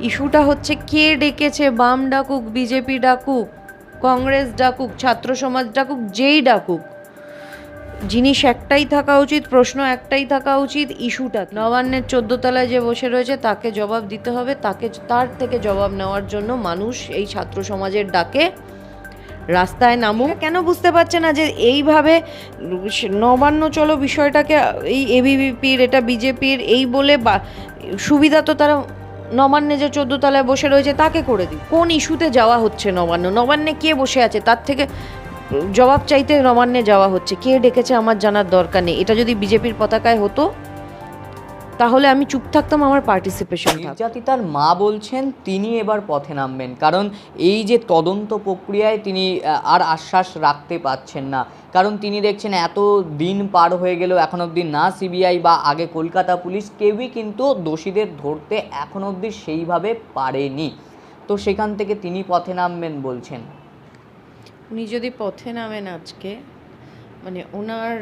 ইস্যুটা হচ্ছে কে ডেকেছে, বাম ডাকুক, বিজেপি ডাকুক, কংগ্রেস ডাকুক, ছাত্র সমাজ ডাকুক, যেই ডাকুক। জিনিস একটাই থাকা উচিত, প্রশ্ন একটাই থাকা উচিত, ইস্যুটা নবান্নের তলায় যে বসে রয়েছে, তাকে জবাব দিতে হবে, তাকে তার থেকে জবাব নেওয়ার জন্য মানুষ এই ছাত্র সমাজের ডাকে রাস্তায় নামুক। কেন বুঝতে পারছে না যে এইভাবে নবান্ন, চলো বিষয়টাকে, এই এবিভিপির এটা বিজেপির এই বলে বা- সুবিধা তো তারা নবান্নে যে চোদ্দ তলায় বসে রয়েছে, তাকে করে দিই। কোন ইস্যুতে যাওয়া হচ্ছে নবান্ন? নবান্নে কে বসে আছে? তার থেকে জবাব চাইতে নবান্নে যাওয়া হচ্ছে। কে ডেকেছে আমার জানার দরকার নেই। এটা যদি বিজেপির পতাকায় হতো, তাহলে আমি চুপ থাকতাম, আমার পার্টিসিপেশন নির্যাতিতার মা বলছেন, তিনি এবার পথে নামবেন। কারণ এই যে তদন্ত প্রক্রিয়ায় তিনি আর আশ্বাস রাখতে পারছেন না। কারণ তিনি দেখছেন এত দিন পার হয়ে গেলেও এখন অবধি না সিবিআই বা আগে কলকাতা পুলিশ কেউই কিন্তু দোষীদের ধরতে এখন অবধি সেইভাবে পারেনি। তো সেখান থেকে তিনি পথে নামবেন বলছেন। উনি যদি পথে নামেন আজকে মানে ওনার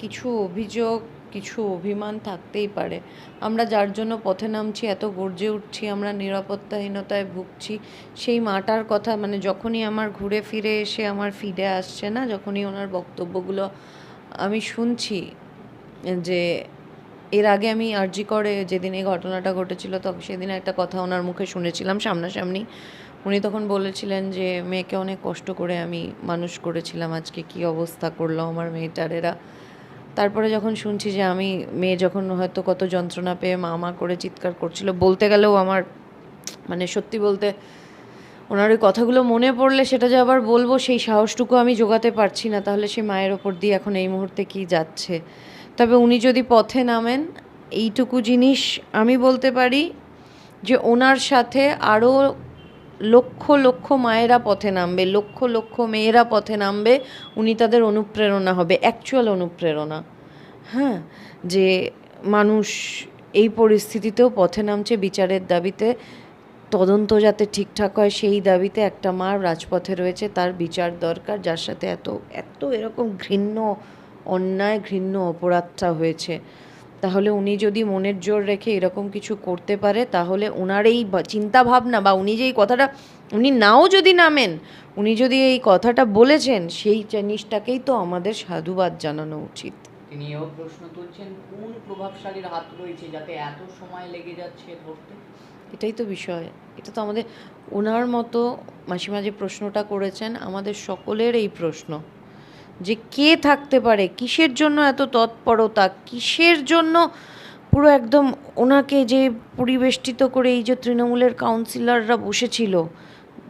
কিছু অভিযোগ কিছু অভিমান থাকতেই পারে। আমরা যার জন্য পথে নামছি, এত গর্জে উঠছি, আমরা নিরাপত্তাহীনতায় ভুগছি, সেই মাটার কথা মানে যখনই আমার ঘুরে ফিরে এসে আমার ফিডে আসছে না, যখনই ওনার বক্তব্যগুলো আমি শুনছি যে এর আগে আমি আরজি করে যেদিন এই ঘটনাটা ঘটেছিল তখন সেদিন একটা কথা ওনার মুখে শুনেছিলাম সামনাসামনি। উনি তখন বলেছিলেন যে, মেয়েকে অনেক কষ্ট করে আমি মানুষ করেছিলাম, আজকে কি অবস্থা করল আমার মেয়েটার? এরা তারপরে যখন শুনছি যে আমি, মেয়ে যখন হয়তো কত যন্ত্রণা পেয়ে মা মা করে চিৎকার করছিল, বলতে গেলেও আমার মানে সত্যি বলতে ওনার ওই কথাগুলো মনে পড়লে সেটা যে আবার বলব, সেই সাহসটুকু আমি জোগাতে পারছি না। তাহলে সে মায়ের ওপর দিয়ে এখন এই মুহূর্তে কি যাচ্ছে? তবে উনি যদি পথে নামেন, এইটুকু জিনিস আমি বলতে পারি যে ওনার সাথে আরও লক্ষ লক্ষ মায়েরা পথে নামবে, লক্ষ লক্ষ মেয়েরা পথে নামবে, উনি তাদের অনুপ্রেরণা হবে অ্যাকচুয়াল অনুপ্রেরণা। হ্যাঁ যে মানুষ এই পরিস্থিতিতেও পথে নামছে, বিচারের দাবিতে তদন্ত যাতে ঠিকঠাক হয়, সেই দাবিতে একটা মা রাজপথে রয়েছে, তার বিচার দরকার, যার সাথে এত এত এরকম ঘৃণ্য অন্যায়, ঘৃণ্য অপরাধটা হয়েছে। তাহলে উনি যদি মনের জোর রেখে এরকম কিছু করতে পারে তাহলে ওনার এই চিন্তাভাবনা বা উনি যে এই কথাটা উনি নাও যদি নামেন উনি যদি এই কথাটা বলেছেন সেই জিনিসটাকেই তো আমাদের সাধুবাদ জানানো উচিত। তিনি এও প্রশ্ন তুলছেন কোন প্রভাবশালীর হাত রয়েছে যাতে এত সময় লেগে যাচ্ছে ধরতে? এটাই তো বিষয়। এটা তো আমাদের ওনার মতো মাসিমা যে প্রশ্নটা করেছেন আমাদের সকলের এই প্রশ্ন। যে কে থাকতে পারে, কিসের জন্য এত তৎপরতা, কিসের জন্য পুরো একদম ওনাকে যে পরিবেষ্টিত করে এই যে তৃণমূলের কাউন্সিলররা বসেছিল,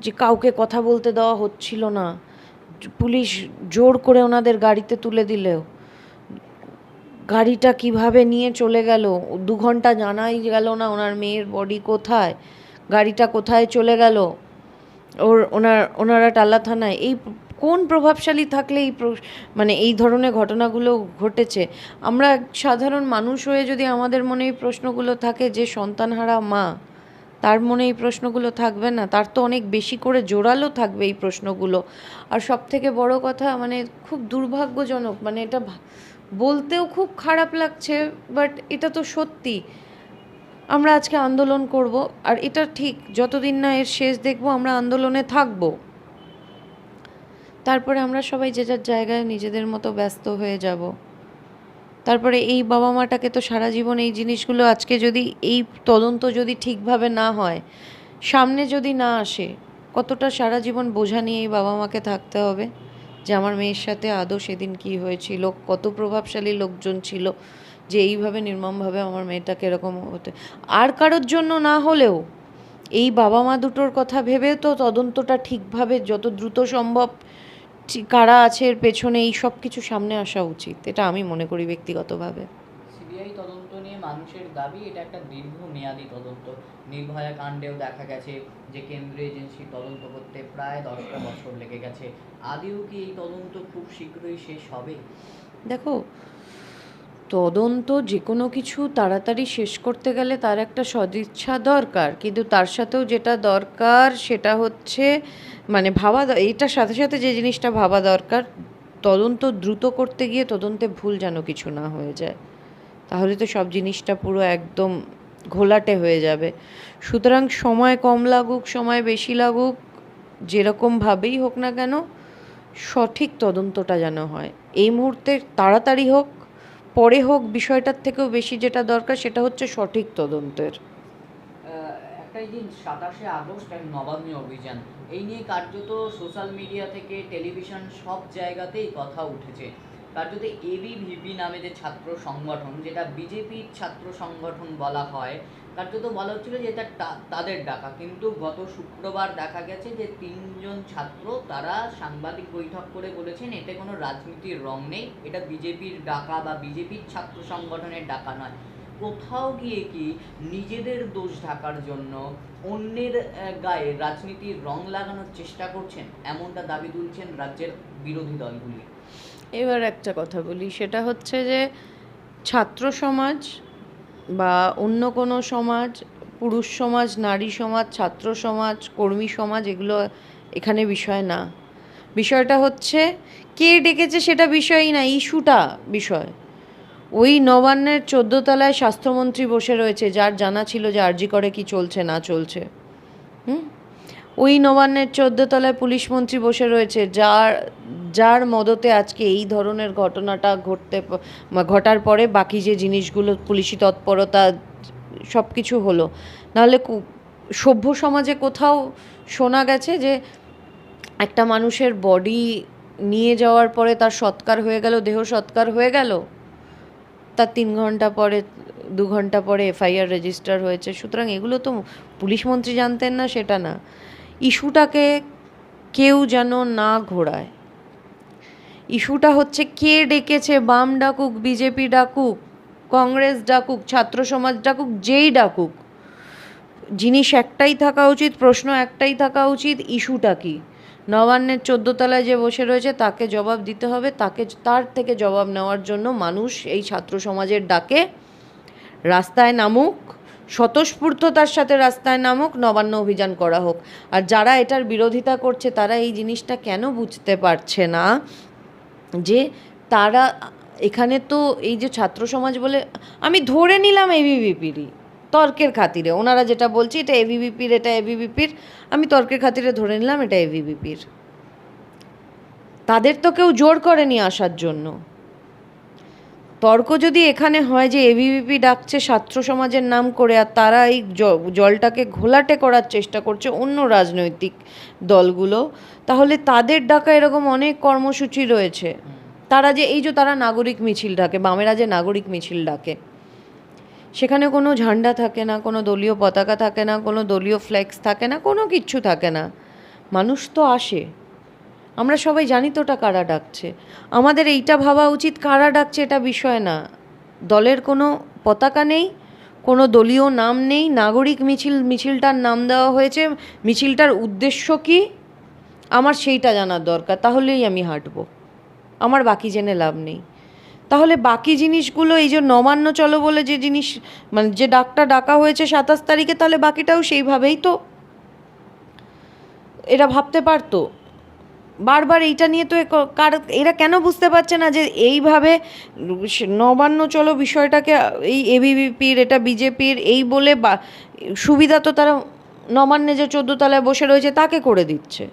যে কাউকে কথা বলতে দেওয়া হচ্ছিল না, পুলিশ জোর করে ওনাদের গাড়িতে তুলে দিলেও, গাড়িটা কীভাবে নিয়ে চলে গেল, দু ঘণ্টা জানাই গেল না ওনার মেয়ের বডি কোথায়, গাড়িটা কোথায় চলে গেল, ওর ওনার, ওনারা টালা থানায়, এই কোন প্রভাবশালী থাকলে এই মানে এই ধরনের ঘটনাগুলো ঘটেছে? আমরা সাধারণ মানুষ হয়ে যদি আমাদের মনে এই প্রশ্নগুলো থাকে যে সন্তানহারা মা, তার মনে এই প্রশ্নগুলো থাকবে না? তার তো অনেক বেশি করে জোরালো থাকবে এই প্রশ্নগুলো। আর সব থেকে বড় কথা মানে খুব দুর্ভাগ্যজনক মানে এটা বলতেও খুব খারাপ লাগছে বাট এটা তো সত্যি। আমরা আজকে আন্দোলন করব, আর এটা ঠিক, যতদিন না এর শেষ দেখব, আমরা আন্দোলনে থাকব। তারপরে আমরা সবাই যে যার জায়গায় নিজেদের মতো ব্যস্ত হয়ে যাব। তারপরে এই বাবা মাটাকে তো সারা জীবন এই জিনিসগুলো আজকে যদি এই তদন্ত যদি ঠিকভাবে না হয়, সামনে যদি না আসে, কতটা সারা জীবন বোঝা নিয়ে এই বাবা মাকে থাকতে হবে? যে আমার মেয়ের সাথে আদৌ সেদিন কি হয়েছিল, কত প্রভাবশালী লোকজন ছিল যে এইভাবে নির্মমভাবে আমার মেয়েটাকে এরকম হতে আর কারোর জন্য না হলেও এই বাবা মা দুটোর কথা ভেবে তো তদন্তটা ঠিকভাবে যত দ্রুত সম্ভব কারা আছে এর পেছনে এই সব কিছু সামনে আসা উচিত। এটা আমি মনে করি ব্যক্তিগতভাবে। সিবিআই তদন্ত নিয়ে মানুষের দাবি এটা একটা দীর্ঘমেয়াদী তদন্ত। নির্ভয়া কাণ্ডেও দেখা গেছে যে কেন্দ্রীয় এজেন্সি তদন্ত করতে প্রায় দশটা বছর লেগে গেছে। আদিও কি এই তদন্ত খুব শীঘ্রই শেষ হবে? দেখো তদন্ত যে কোনো কিছু তাড়াতাড়ি শেষ করতে গেলে তার একটা সদিচ্ছা দরকার। কিন্তু তার সাথেও যেটা দরকার সেটা হচ্ছে মানে ভাবা এইটার সাথে সাথে যে জিনিসটা ভাবা দরকার, তদন্ত দ্রুত করতে গিয়ে তদন্তে ভুল যেন কিছু না হয়ে যায়। তাহলে তো সব জিনিসটা পুরো একদম ঘোলাটে হয়ে যাবে। সুতরাং সময় কম লাগুক, সময় বেশি লাগুক যেরকমভাবেই হোক না কেন, সঠিক তদন্তটা যেন হয়। এই মুহূর্তে তাড়াতাড়ি হোক পরে হোক বিষয়টার থেকেও বেশি যেটা দরকার সেটা হচ্ছে সঠিক তদন্তের। একটাই দিন, সাতাশে আগস্ট এক নবামী অভিযান। এই নিয়ে কার্যত সোশ্যাল মিডিয়া থেকে টেলিভিশন সব জায়গাতেই কথা উঠেছে। কার্যত এবিভিপি নামে যে ছাত্র সংগঠন, যেটা বিজেপির ছাত্র সংগঠন বলা হয় কার্যত বলা হচ্ছিল যে এটা তাদের ডাকা। কিন্তু গত শুক্রবার দেখা গেছে যে তিনজন ছাত্র তারা সাংবাদিক বৈঠক করে বলেছেন, এতে কোনো রাজনীতির রং নেই। এটা বিজেপির ডাকা বা বিজেপির ছাত্র সংগঠনের ডাকা নয়। কোথাও গিয়ে কি নিজেদের দোষ ঢাকার জন্য অন্যের গায়ে রাজনীতির রং লাগানোর চেষ্টা করছেন, এমনটা দাবি তুলছেন রাজ্যের বিরোধী দলগুলি। এবার একটা কথা বলি, সেটা হচ্ছে যে ছাত্র সমাজ বা অন্য কোনো সমাজ, পুরুষ সমাজ, নারী সমাজ, ছাত্র সমাজ, কর্মী সমাজ, এগুলো এখানে বিষয় না। বিষয়টা হচ্ছে, কে ডেকেছে সেটা বিষয়ই না, ইস্যুটা বিষয়। ওই নবান্নের চোদ্দ তলায় স্বাস্থ্যমন্ত্রী বসে রয়েছে, যার জানা ছিল যে আরজি করে কি চলছে, না চলছে। হুম? ওই নবান্নের চোদ্দ তলায় পুলিশ মন্ত্রী বসে রয়েছে, যার যার মদতে আজকে এই ধরনের ঘটনাটা ঘটতে ঘটার পরে বাকি যে জিনিসগুলো পুলিশি তৎপরতা সব কিছু হলো। নাহলে সভ্য সমাজে কোথাও শোনা গেছে যে একটা মানুষের বডি নিয়ে যাওয়ার পরে তার সৎকার হয়ে গেল, দেহ সৎকার হয়ে গেল? তার তিন ঘণ্টা পরে, দু ঘণ্টা পরে এফআইআর রেজিস্টার হয়েছে। সুতরাং এগুলো তো পুলিশ মন্ত্রী জানতেন না, সেটা না। ইস্যুটাকে কেউ যেন না ঘোরায়। ইস্যুটা হচ্ছে কে ডেকেছে, বাম ডাকুক, বিজেপি ডাকুক, কংগ্রেস ডাকুক, ছাত্র সমাজ ডাকুক, যেই ডাকুক। জিনিস একটাই থাকা উচিত, প্রশ্ন একটাই থাকা উচিত, ইস্যুটা কি? নবান্নের তলায় যে বসে রয়েছে, তাকে জবাব দিতে হবে, তাকে তার থেকে জবাব নেওয়ার জন্য মানুষ এই ছাত্র সমাজের ডাকে, রাস্তায় নামুক, স্বতঃস্ফূর্ততার সাথে রাস্তায় নামুক, নবান্ন অভিযান করা হোক। আর যারা এটার বিরোধিতা করছে, তারা এই জিনিসটা কেন বুঝতে পারছে না? যে তারা, এখানে তো এই যে ছাত্র সমাজ বলে, আমি ধরে নিলাম এবিভিপিরই তর্কের খাতিরে। ওনারা যেটা বলছে, এটা এবিভিপির এটা এবিভিপির আমি তর্কের খাতিরে ধরে নিলাম এটা এবিভিপির তাদের তো কেউ জোর করেনি আসার জন্য। তর্ক যদি এখানে হয় যে এবিভিপি ডাকছে ছাত্র সমাজের নাম করে আর তারা এই জলটাকে ঘোলাটে করার চেষ্টা করছে অন্য রাজনৈতিক দলগুলো, তাহলে তাদের ডাকা এরকম অনেক কর্মসূচি রয়েছে। তারা যে এই যে তারা নাগরিক মিছিল ডাকে, বামেরা যে নাগরিক মিছিল ডাকে, সেখানে কোনো ঝান্ডা থাকে না, কোনো দলীয় পতাকা থাকে না, কোনো দলীয় ফ্লেক্স থাকে না, কোনো কিচ্ছু থাকে না। মানুষ তো আসে। আমরা সবাই জানি তো ওটা কারা ডাকছে। আমাদের এইটা ভাবা উচিত কারা ডাকছে এটা বিষয় না। দলের কোনো পতাকা নেই, কোনো দলীয় নাম নেই, নাগরিক মিছিল, মিছিলটার নাম দেওয়া হয়েছে, মিছিলটার উদ্দেশ্য কি? আমার সেইটা জানার দরকার, তাহলেই আমি হাঁটবো। আমার বাকি জেনে লাভ নেই। তাহলে বাকি জিনিসগুলো এই যে নবান্ন চলো বলে যে জিনিস মানে যে ডাকটা ডাকা হয়েছে সাতাশ তারিখে, তাহলে বাকিটাও সেইভাবেই তো। এরা ভাবতে পারতো। বারবার এইটা নিয়ে তো কার এরা কেন বুঝতে পারছে না যে এইভাবে নবান্ন চলো বিষয়টাকে, এই এবিভিপির এটা বিজেপির এই বলে বা, সুবিধা তো তারা নবান্নে যে চোদ্দ তলায় বসে রয়েছে তাকে করে দিচ্ছে।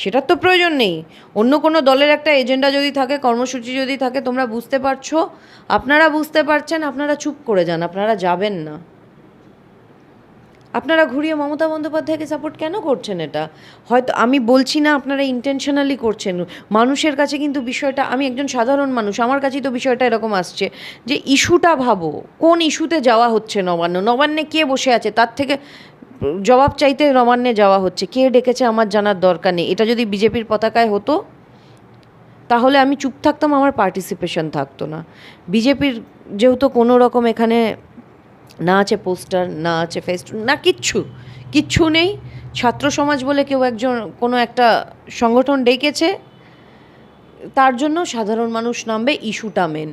সেটার তো প্রয়োজন নেই। অন্য কোনো দলের একটা এজেন্ডা যদি থাকে, কর্মসূচি যদি থাকে, তোমরা বুঝতে পারছ? আপনারা বুঝতে পারছেন, আপনারা চুপ করে যান, আপনারা যাবেন না। আপনারা ঘুরিয়ে মমতা বন্দ্যোপাধ্যায়কে সাপোর্ট কেন করছেন এটা? হয়তো আমি বলছি না আপনারা ইন্টেনশনালি করছেন। মানুষের কাছে কিন্তু বিষয়টা, আমি একজন সাধারণ মানুষ, আমার কাছেই তো বিষয়টা এরকম আসছে যে ইস্যুটা ভাবো, কোন ইস্যুতে যাওয়া হচ্ছে নবান্ন? নবান্নে কে বসে আছে? তার থেকে জবাব চাইতে নবান্নে যাওয়া হচ্ছে। কে ডেকেছে আমার জানার দরকার নেই। এটা যদি বিজেপির পতাকায় হতো, তাহলে আমি চুপ থাকতাম, আমার পার্টিসিপেশন থাকতো না। বিজেপির যেহেতু কোনো রকম এখানে না আছে পোস্টার, না আছে ফেস্ট না, কিচ্ছু। কিচ্ছু নেই। ছাত্র সমাজ বলে কেউ একজন, কোনো একটা সংগঠন ডেকেছে, তার জন্য সাধারণ মানুষ নামবে, ইস্যুটা মেন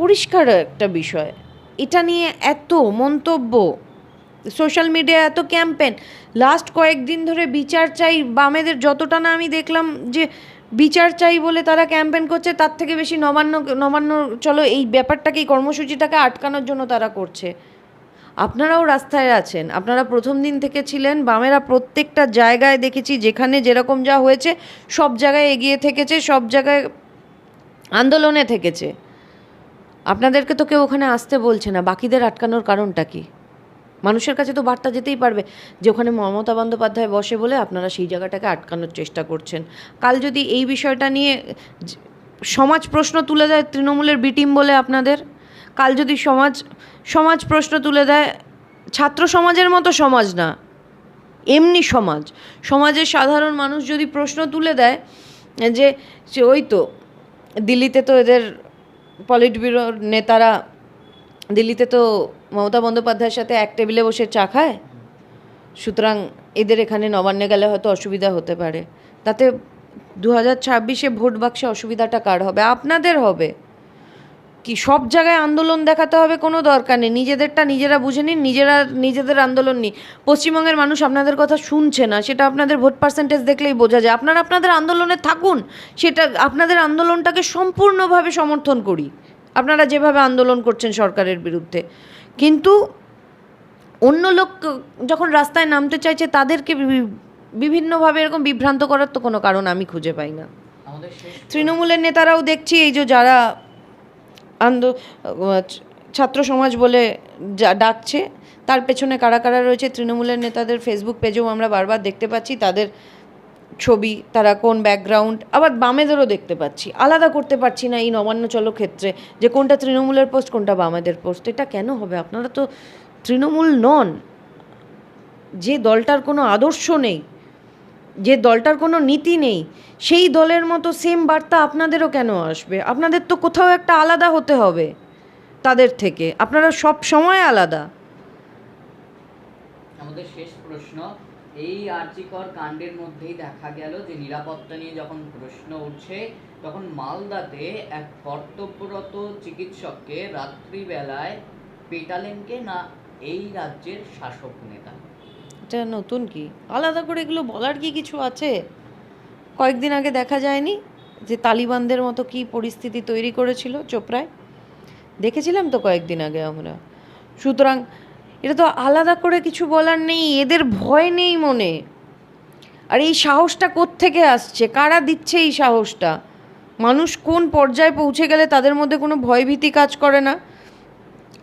পরিষ্কার একটা বিষয়। এটা নিয়ে এত মন্তব্য। সোশ্যাল মিডিয়া এত ক্যাম্পেন লাস্ট কয়েকদিন ধরে বিচার চাই, বামেদের যতটা না আমি দেখলাম যে বিচার চাই বলে তারা ক্যাম্পেন করছে, তার থেকে বেশি নবান্ন নবান্ন, চলো এই ব্যাপারটাকে, এই কর্মসূচিটাকে আটকানোর জন্য তারা করছে। আপনারাও রাস্তায় আছেন। আপনারা প্রথম দিন থেকে ছিলেন, বামেরা প্রত্যেকটা জায়গায় দেখেছি, যেখানে যেরকম যা হয়েছে, সব জায়গায় এগিয়ে থেকেছে, সব জায়গায় আন্দোলনে থেকেছে। আপনাদেরকে তো কেউ ওখানে আসতে বলছে না, বাকিদের আটকানোর কারণটা কি? মানুষের কাছে তো বার্তা যেতেই পারবে যে ওখানে মমতা বন্দ্যোপাধ্যায় বসে বলে আপনারা সেই জায়গাটাকে আটকানোর চেষ্টা করছেন। কাল যদি এই বিষয়টা নিয়ে সমাজ প্রশ্ন তুলে দেয় তৃণমূলের বিটিম বলে আপনাদের, কাল যদি সমাজ সমাজ প্রশ্ন তুলে দেয়, ছাত্র সমাজের মতো সমাজ না, এমনি সমাজ, সমাজের সাধারণ মানুষ যদি প্রশ্ন তুলে দেয় যে ওই তো দিল্লিতে তো এদের পলিট ব্যুরোর নেতারা দিল্লিতে তো মমতা বন্দ্যোপাধ্যায়ের সাথে এক টেবিলে বসে চা খায়। সুতরাং এদের এখানে নবান্নে গেলে হয়তো অসুবিধা হতে পারে। তাতে দু হাজার ছাব্বিশে ভোট বাক্সে অসুবিধাটা কার হবে? আপনাদের হবে। কি সব জায়গায় আন্দোলন দেখাতে হবে কোনো দরকার নেই। নিজেদেরটা নিজেরা বুঝে নিন, নিজেরা নিজেদের আন্দোলন নিই পশ্চিমবঙ্গের মানুষ আপনাদের কথা শুনছে না, সেটা আপনাদের ভোট পার্সেন্টেজ দেখলেই বোঝা যায়। আপনারা আপনাদের আন্দোলনে থাকুন, সেটা আপনাদের আন্দোলনটাকে সম্পূর্ণভাবে সমর্থন করি। আপনারা যেভাবে আন্দোলন করছেন সরকারের বিরুদ্ধে। কিন্তু অন্য লোক যখন রাস্তায় নামতে চাইছে তাদেরকে বিভিন্নভাবে এরকম বিভ্রান্ত করার তো কোনো কারণ আমি খুঁজে পাই না। তৃণমূলের নেতারাও দেখছি এই যে যারা আন্দো ছাত্র সমাজ বলে যা ডাকছে তার পেছনে কারা কারা রয়েছে তৃণমূলের নেতাদের ফেসবুক পেজেও আমরা বারবার দেখতে পাচ্ছি তাদের ছবি, তারা কোন ব্যাকগ্রাউন্ড আবার বামেদেরও দেখতে পাচ্ছি। আলাদা করতে পারছি না এই নবান্ন চলো ক্ষেত্রে যে কোনটা তৃণমূলের পোস্ট কোনটা বামেদের পোস্ট এটা কেন হবে? আপনারা তো তৃণমূল নন। যে দলটার কোনো আদর্শ নেই, যে দলটার কোনো নীতি নেই, সেই দলের মতো সেম বার্তা আপনাদেরও কেন আসবে? আপনাদের তো কোথাও একটা আলাদা হতে হবে তাদের থেকে। আপনারা সব সময় আলাদা। আমাদের শেষ প্রশ্ন এই আর্যিকর কাণ্ডের মধ্যেই দেখা গেল যে নিরাপত্তা নিয়ে যখন প্রশ্ন উঠছে, তখন মালদাতে এক কর্তব্যরত চিকিৎসককে রাত্রিবেলায় পেটালেন কে না এই রাজ্যের শাসক নেতা? এটা নতুন কি? আলাদা করে এগুলো বলার কি কিছু আছে? কয়েকদিন আগে দেখা যায়নি যে তালিবানদের মতো কি পরিস্থিতি তৈরি করেছিল চোপড়ায়? দেখেছিলাম তো কয়েকদিন আগে আমরা। সুতরাং এটা তো আলাদা করে কিছু বলার নেই, এদের ভয় নেই মনে। আর এই সাহসটা থেকে আসছে? কারা দিচ্ছে এই সাহসটা? মানুষ কোন পর্যায়ে পৌঁছে গেলে তাদের মধ্যে কোনো ভয়ভীতি কাজ করে না?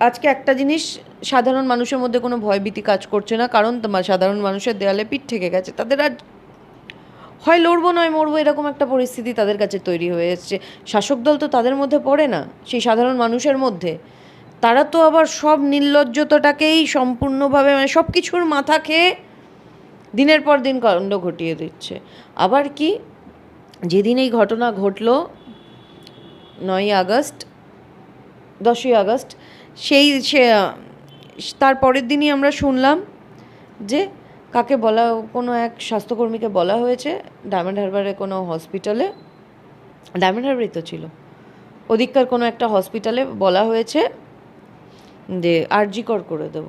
আজকে একটা জিনিস, সাধারণ মানুষের মধ্যে কোনো ভয়ভীতি কাজ করছে না, কারণ তোমার সাধারণ মানুষের দেয়ালে পিঠ থেকে গেছে। তাদের আর হয় লড়বো নয় মরবো, এরকম একটা পরিস্থিতি তাদের কাছে তৈরি হয়ে এসছে। শাসক দল তো তাদের মধ্যে পড়ে না, সেই সাধারণ মানুষের মধ্যে। তারা তো আবার সব নির্লজ্জতাটাকেই সম্পূর্ণভাবে মানে সব কিছুর মাথা খেয়ে দিনের পর দিন কাণ্ড ঘটিয়ে দিচ্ছে। আবার কি? যেদিন এই ঘটনা ঘটলো, নয়ই আগস্ট, দশই আগস্ট, সেই সে, তার পরের দিনই আমরা শুনলাম যে কাকে বলা, কোনো এক স্বাস্থ্যকর্মীকে বলা হয়েছে ডায়মন্ড হারবারে কোনো হসপিটালে। ডায়মন্ড হারবারই তো ছিল। ওদিককার কোনো একটা হসপিটালে বলা হয়েছে যে আরজিকর করে দেব।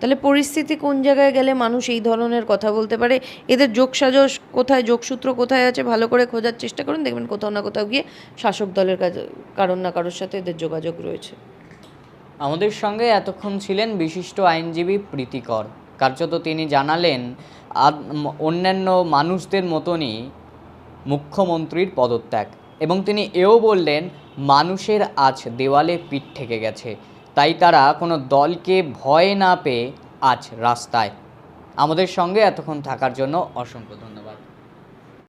তাহলে পরিস্থিতি কোন জায়গায় গেলে মানুষ এই ধরনের কথা বলতে পারে? এদের যোগসাজশ কোথায়, যোগসূত্র কোথায় আছে ভালো করে খোঁজার চেষ্টা করুন, দেখবেন কোথাও না কোথাও গিয়ে শাসক দলের কাছে কারোর না কারোর সাথে এদের যোগাযোগ রয়েছে। আমাদের সঙ্গে এতক্ষণ ছিলেন বিশিষ্ট আইনজীবী প্রীতিকর। কার্যত তিনি জানালেন অন্যান্য মানুষদের মতনই মুখ্যমন্ত্রীর পদত্যাগ। এবং তিনি এও বললেন, মানুষের আজ দেওয়ালে পিঠ থেকে গেছে। তাই তারা কোনো দলকে ভয় না পেয়ে আজ রাস্তায়। আমাদের সঙ্গে এতক্ষণ থাকার জন্য অসংখ্য ধন্যবাদ।